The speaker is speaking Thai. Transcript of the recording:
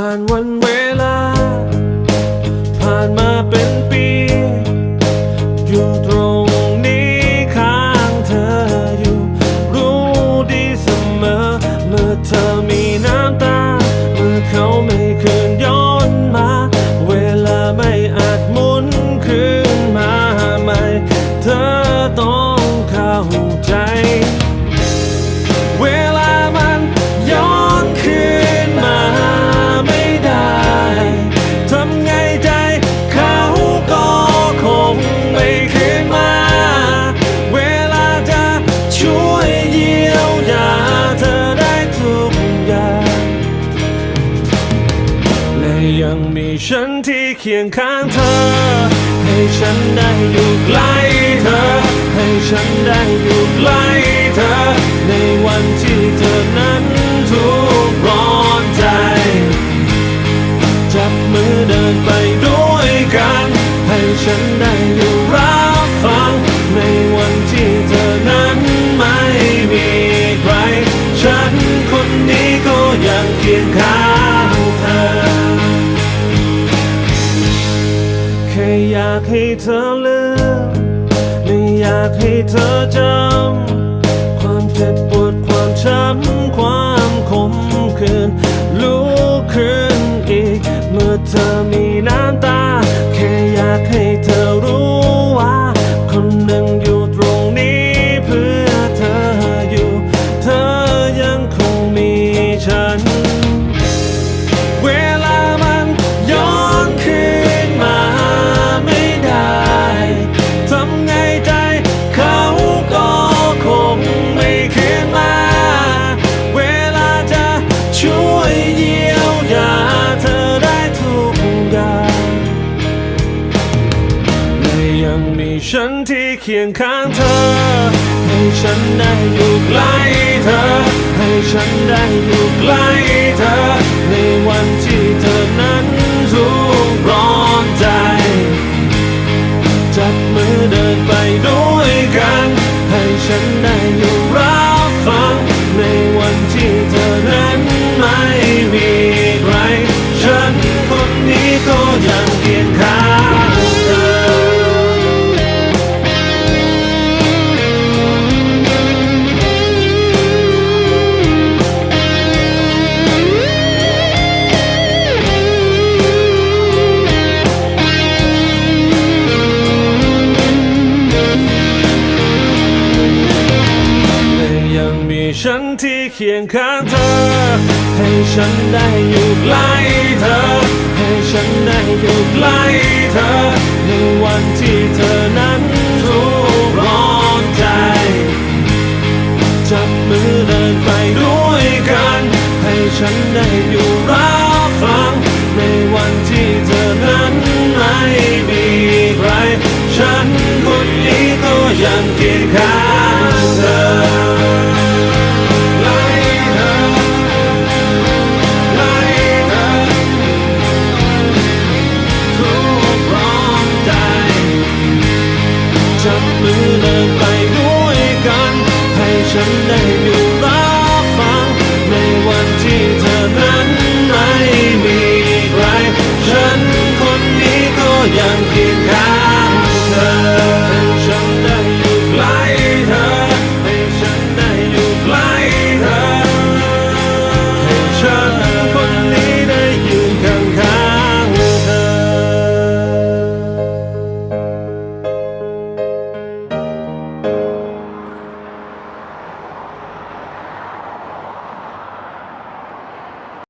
ผ่านวันเวลา ยังมีฉันที่เคียงข้างเธอ ให้ฉันได้อยู่ใกล้เธอ ให้ฉันได้อยู่ใกล้ อยากให้เธอลืมไม่อยากให้เธอจำ ยังมีฉันที่เคียงข้างเธอ ให้ฉันได้อยู่ใกล้เธอ ให้ฉันได้อยู่ใกล้เธอ ในวันที่เธอนั้นทุกข์ร้อนใจ จับมือเดินไปด้วยกัน ให้ฉันได้อยู่รับฟัง ในวันที่เธอนั้นไม่มีใคร ฉันคนนี้ก็ยังเคียง ฉันที่เคียงข้างเธอ ให้ฉันได้อยู่ใกล้เธอ ให้ฉันได้อยู่ใกล้เธอ ในวันที่เธอนั้นทุกข์ร้อนใจ จับมือเดินไปด้วยกัน ให้ฉันได้อยู่ yang